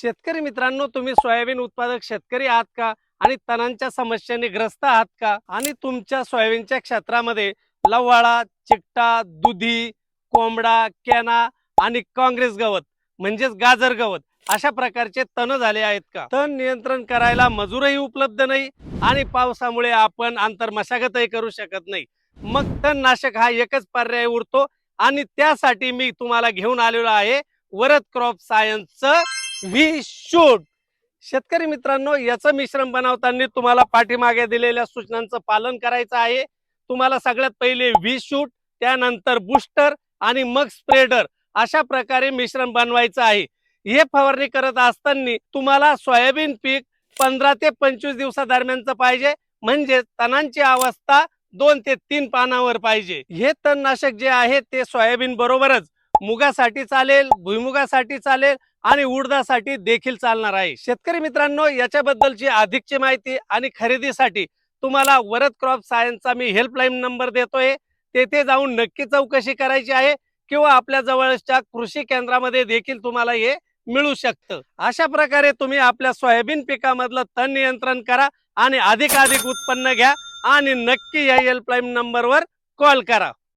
शेतकरी मित्रांनो तुम्ही सोयाबीन उत्पादक शेतकरी आहात का? आणि तणांच्या समस्यांनी ग्रस्त आहात का? आणि तुमच्या सोयाबीनच्या क्षेत्रामध्ये लवाळा चिकटा दुधी कोंबडा केना आणि काँग्रेस गवत म्हणजेच गाजर गवत अशा प्रकारचे तण झाले आहेत का? तण नियंत्रण करायला मजूरही उपलब्ध नाही आणि पावसामुळे आपण आंतर मशागतही करू शकत नाही. मग तणनाशक हा एकच पर्याय उरतो आणि त्यासाठी मी तुम्हाला घेऊन आलेलो आहे वरद क्रॉप सायन्सचं व्ही शूट शेतकरी मित्रांनो याचं मिश्रण बनवताना तुम्हाला पाठीमागे दिलेल्या सूचनांचं पालन करायचं आहे. तुम्हाला सगळ्यात पहिले व्ही शूट त्यानंतर बुस्टर आणि मग स्प्रेडर अशा प्रकारे मिश्रण बनवायचं आहे. हे फवारणी करत असताना तुम्हाला सोयाबीन पीक पंधरा ते पंचवीस दिवसादरम्यानचं पाहिजे. म्हणजे तणांची अवस्था दोन ते तीन पानावर पाहिजे. हे तणनाशक जे आहे ते सोयाबीन बरोबरच. मुगासाठी चालेल भुईमुगासाठी चालेल आणि उडदासाठी देखील चालणार आहे. शेतकरी मित्रांनो याच्याबद्दलची अधिकची माहिती आणि खरेदीसाठी तुम्हाला वरद क्रॉप सायन्सचा मी हेल्पलाईन नंबर देतोय. तेथे जाऊन नक्की चौकशी करायची आहे किंवा आपल्या जवळच्या कृषी केंद्रामध्ये देखील तुम्हाला हे मिळू शकतं. अशा प्रकारे तुम्ही आपल्या सोयाबीन पिकामधलं तण नियंत्रण करा आणि अधिकाधिक उत्पन्न घ्या आणि नक्की या हेल्पलाईन नंबरवर कॉल करा.